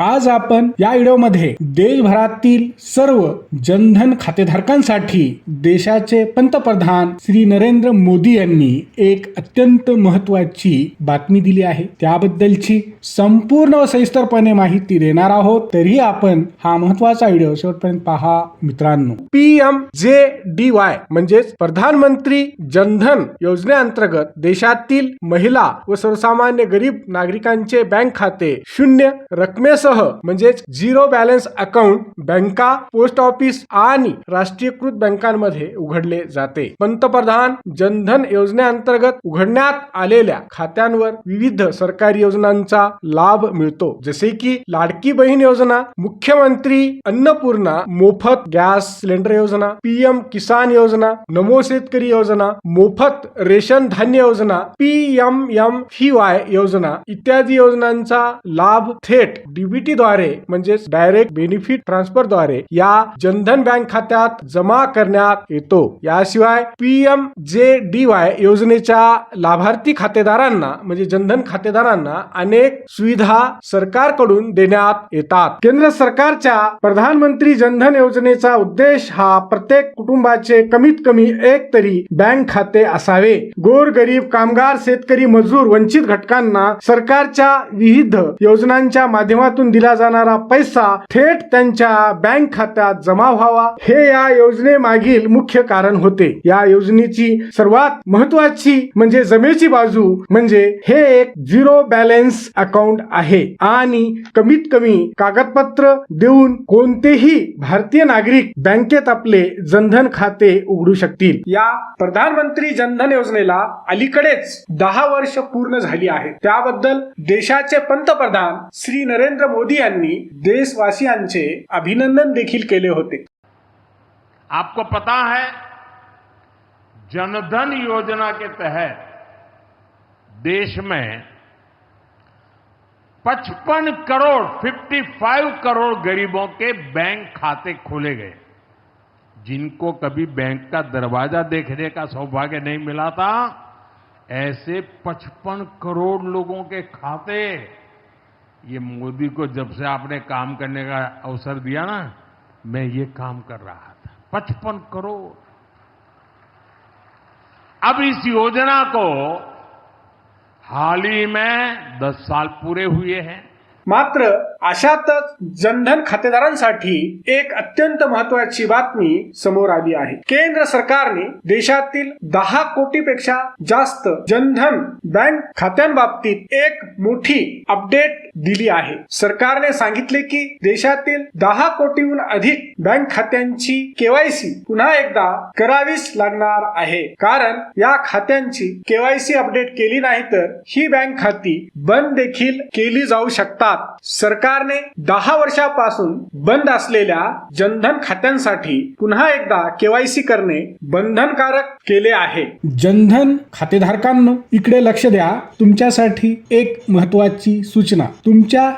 आज आपण या व्हिडिओमध्ये देशभरातील सर्व जनधन खातेधारकांसाठी देशाचे पंतप्रधान श्री नरेंद्र मोदी यांनी एक अत्यंत महत्वाची बातमी दिली आहे. त्याबद्दलची संपूर्ण व सविस्तरपणे माहिती देणार आहोत. तरी आपण हा महत्त्वाचा व्हिडिओ शेवटपर्यंत पहा मित्रांनो. P M J D Y म्हणजेच प्रधानमंत्री जनधन योजनेअंतर्गत देशातील महिला व सर्वसामान्य गरीब नागरिकांचे बँक खाते शून्य सह म्हणजेच झिरो बॅलन्स अकाउंट बँका पोस्ट ऑफिस आणि राष्ट्रीयकृत बँकांमध्ये उघडले जाते. पंतप्रधान जनधन योजनेअंतर्गत उघडण्यात आलेल्या खात्यांवर विविध सरकारी योजनांचा लाभ मिळतो. जसे की लाडकी बहीण योजना मुख्यमंत्री अन्नपूर्णा मोफत गॅस सिलेंडर योजना पीएम किसान योजना नमो शेतकरी योजना मोफत रेशन धान्य योजना पीएम एम वाय योजना इत्यादी योजनांचा लाभ थेट डीबी द्वारे म्हणजेच डायरेक्ट बेनिफिट ट्रान्सफरद्वारे या जनधन बँक खात्यात जमा करण्यात येतो. याशिवाय पीएम जे डी वाय योजनेच्या लाभार्थी खातेदारांना म्हणजे जनधन खातेदारांना अनेक सुविधा सरकारकडून देण्यात येतात. केंद्र सरकारच्या प्रधानमंत्री जनधन योजनेचा उद्देश हा प्रत्येक कुटुंबाचे कमीत कमी एक तरी बँक खाते असावे. गोर गरीब कामगार शेतकरी मजूर वंचित घटकांना सरकारच्या विविध योजनांच्या माध्यमातून दिला जाणारा पैसा थेट त्यांच्या बँक खात्यात जमा व्हावा. हे या योजनेमागील मुख्य कारण होते. या योजनेची सर्वात महत्वाची म्हणजे जमेची बाजू म्हणजे हे एक झिरो बॅलन्स अकाउंट आहे. आणि कमीत कमी कागदपत्र देऊन कोणतेही भारतीय नागरिक बँकेत आपले जनधन खाते उघडू शकतील. या प्रधानमंत्री जनधन योजनेला अलीकडेच दहा वर्ष पूर्ण झाली आहेत. त्याबद्दल देशाचे पंतप्रधान श्री नरेंद्र मोदी यांनी देशवासियांचे अभिनंदन देखील केले होते. आपको पता है, जनधन योजना के तहत देश में 55 करोड़ 55 करोड़ गरीबों के बैंक खाते खोले गए। जिनको कभी बैंक का दरवाज़ा देखने का सौभाग्य नहीं मिला था, ऐसे 55 करोड़ लोगों के खाते ये मोदी को जब से आपने काम करने का अवसर दिया ना, मैं ये काम कर रहा था। पचपन करोड़। अब इस योजना को हाल ही में 10 साल पूरे हुए हैं। मात्र अशातच जनधन खातेदारांसाठी एक अत्यंत महत्वाची बातमी समोर आली आहे. केंद्र सरकारने देशातील दहा कोटीपेक्षा जास्त जनधन बँक खात्यांबाबतीत एक मोठी अपडेट दिली आहे. सरकारने सांगितले की देशातील दहा कोटीहून अधिक बँक खात्यांची केवायसी पुन्हा एकदा करावीच लागणार आहे. कारण या खात्यांची केवायसी अपडेट केली नाही तर ही बँक खाती बंद देखील केली जाऊ शकतात. सरकारने दहा वर्षापासून बंद असलेल्या जनधन खात्यांसाठी पुन्हा एकदा केवायसी करणे बंधनकारक केले आहे. जनधन खातेधारकांना इकडे लक्ष द्या. तुमच्यासाठी एक महत्वाची सूचना. तुमच्या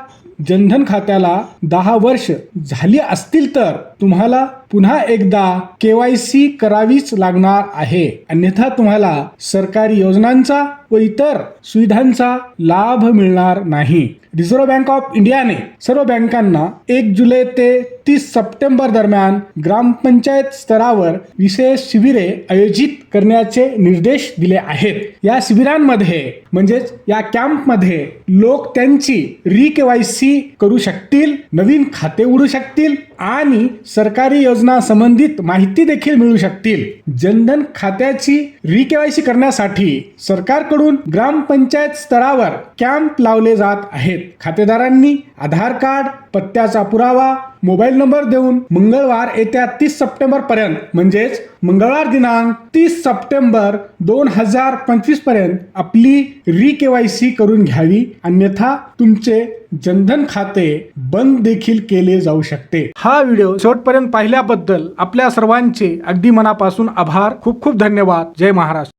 जनधन खात्याला दहा वर्ष झाली असतील तर तुम्हाला पुन्हा एकदा केवायसी करावीच लागणार आहे. अन्यथा तुम्हाला सरकारी योजनांचा व इतर सुविधांचा लाभ मिळणार नाही. रिझर्व्ह बँक ऑफ इंडियाने सर्व बँकांना एक जुलै ते तीस सप्टेंबर दरम्यान ग्रामपंचायत स्तरावर विशेष शिबिरे आयोजित करण्याचे निर्देश दिले आहेत. या शिबिरांमध्ये म्हणजेच या कॅम्पमध्ये लोक त्यांची री केवायसी करू शकतील नवीन खाते उघडू शकतील आणि सरकारी योजना संबंधित माहिती देखील मिळू शकतील. जनधन खात्याची री केवायसी करण्यासाठी सरकारकडून ग्रामपंचायत स्तरावर कॅम्प लावले जात आहेत. खातेदारांनी आधार कार्ड पत्त्याचा पुरावा मोबाईल नंबर देऊन मंगळवार येत्या तीस सप्टेंबर पर्यंत म्हणजेच मंगळवार दिनांक तीस सप्टेंबर दोन हजार पंचवीसपर्यंत आपली री केवायसी करून घ्यावी. अन्यथा तुमचे जनधन खाते बंद देखील केले जाऊ शकते. हा व्हिडिओ शेवटपर्यंत पाहिल्याबद्दल आपल्या सर्वांचे अगदी मनापासून आभार. खूप खूप धन्यवाद. जय महाराष्ट्र.